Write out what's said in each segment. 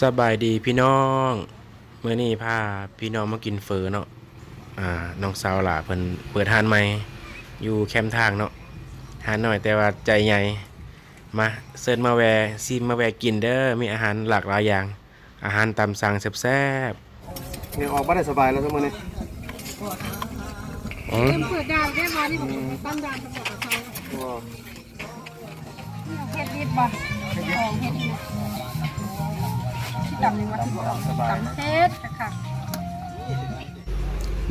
สบายดีพี่น้องเมื่อนี้พาพี่น้องมากินเฟอเนาะอ่าน้องสาวหล่ะเพิ่นเปิดหานใหม่อยู่แคมป์ทางเนาะหานหน่อยแต่ว่าใจใหญ่มาเซิร์นมาแวะซิมมาแวะกินเด้อมีอาหารหลากหลายอย่าง อาหารตามสั่งแซ่บเนี่ยออกมาได้สบายแล้วทั้งหมดนี่ๆอืมเปิดดาวได้มานี่ผมตั้งดาวประกอบกับเขาเฮ็ดนิดบ่ของเฮ็ดนิดที่ ดำนี่ว่าที่ดำเฮ็ดค่ะ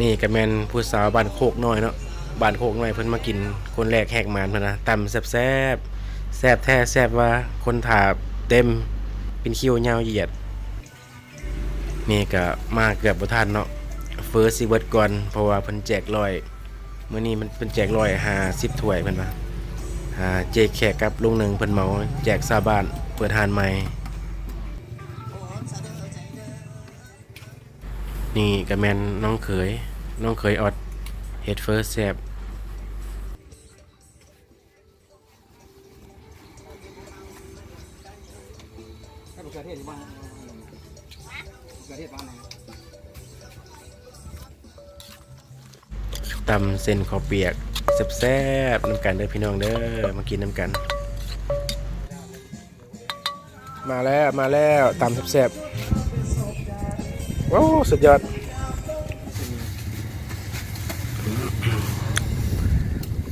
นี่ก็แมนผู้สาวบ้านโคกน้อยเนาะบ้านโคกน้อยเพิ่นมากินคนแรกแหกมานเพิ่นนะตำแซ่บแซ่บแท้แซ่บว่าคนถาเต็มเป็นคิวยาวเหยียด นี่ก็มาเกือบบ่ทันเนาะเฟิร์สสิเบิร์ดก่อนเพราะว่าเพิ่นแจกร้อยเมื้อนี้มันเพิ่นแจกร้อย50ถ้วยเพิ่นว่าหาเจแขกกับลุงหนึ่งเพิ่นเมาแจกชาบ้านเปิดหานใหม่ นี่ก็แมนน้องเขย น้องเขยออดเฮดเฟิร์สแซบถ้าประเทศบ้าเทศบ้านไหนตำเส้นข้าวเปียกแซ่บๆน้ำกันเด้อพี่น้องเด้อมากินน้ำกัน มาแล้วมาแล้วตำแซ่บๆ ว้าวสุดยอด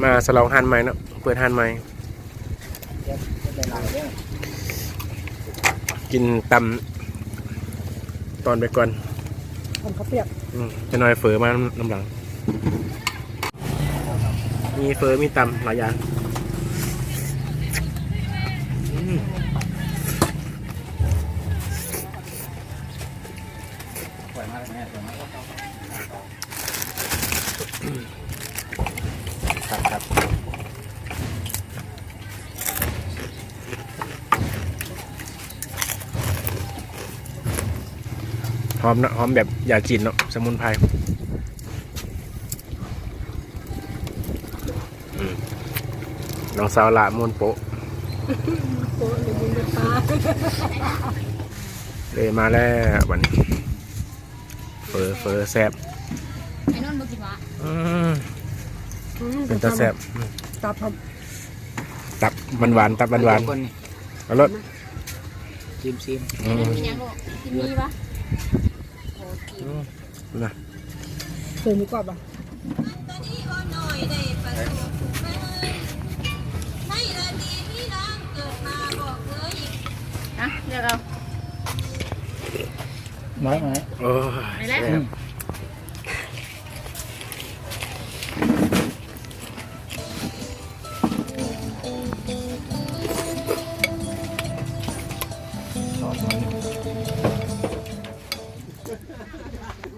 มาสลองฮันใหม่เนาะเปิดฮันใหม่ กินตำตอนไปก่อนผมเขาเปียกอืมจะน้อยเฟอมาน้ำหลัง มีเฟอมีตำหลายอย่าง ครับครับหอมนะหอมแบบยาจีนเนาะสมุนไพรน้องสาวละมวนโปะโอ้ยมึงเป็นปลาเลยมาแล้ววันนี้ เฟอเฟอแซบไอ้นนท์บ่กินวะอืมเป็นตาแซบอืมตับครับตับหวานหวานๆตับหวานหวานๆเอารสชิมชิมอืมกินยังลูกกินมีปะโอ้กินนะเคยมีกรอบป่ะนะเดี๋ยวเรา ไม้ไม้โอ้ยไปแล้ว แซ่บ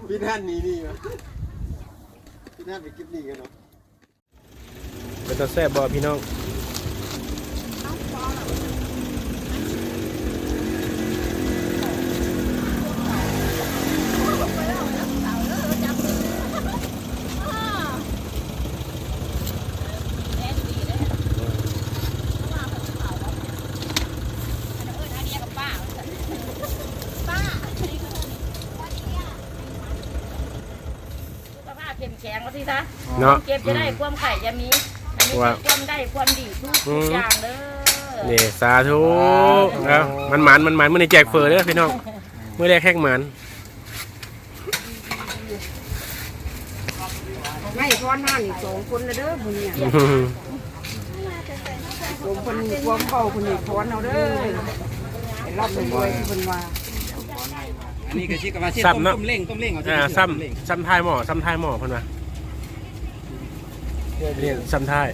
พี่ท่านนี่นี่วะพี่ท่านไปกินนี่กันเนาะ เป็นตาแซบบอพี่น้อง สุ ขภาพเข้มแข็งก็ที่ซะเนาะเก็บจะได้ความไข่จะมีอันนี้ว่าความได้ความดีทุกอืมอย่างเด้อนี่สาธุเอามันหมันมันหมันมื่อนี้แจกเฟอเด้อพี่น้องเมื่อแรกแขกหมันไม่พอนห้านี่สองคนนะเด้อคุณเนี่ยอื้อหือสองคนความเบาคุณนี่พอนเอาเด้อรับไปด้วยคุณว่าอันนี้ก็ชิกว่าเช่นซ้ำเนาะต้มเล้งต้มเล้งเอาอ่าซ้ำซ้ำท้ายหม้อซ้ำท้ายหม้อเพิ่นว่า นี่ซ้ำท้าย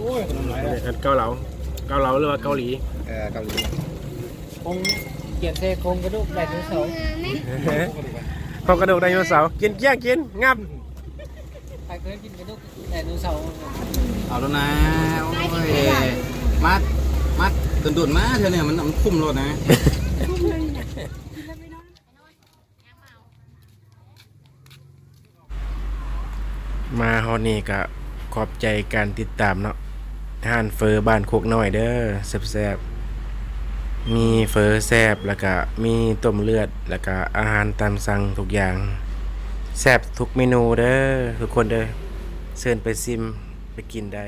โอ้ยขนมไหลนี่อันเกาเหลาเกาเหลาหรือว่าเกาหลีเออเกาหลีคงเกียนเซคงกระดูกไดโนเสาร์พอกระดูกไดโนเสาร์กินเกี้ยงกินงับใครเคยกินกระดูกไดโนเสาร์เอาแล้วนะโอ้ยมัดมัดตุนตุนๆมาเธอเนี่ยมันมันคุ้มรถนะ มาฮอนี่ก็ขอบใจการติดตามเนาะทานเฟอร์บ้านโคกน้อยเด้อแซ่บๆมีเฟอแซบแล้วก็มีต้มเลือดแล้วก็อาหารตามสั่งทุกอย่างแซบทุกเมนูเด้อทุกคนเด้อเชิญไปซิมไปกินได้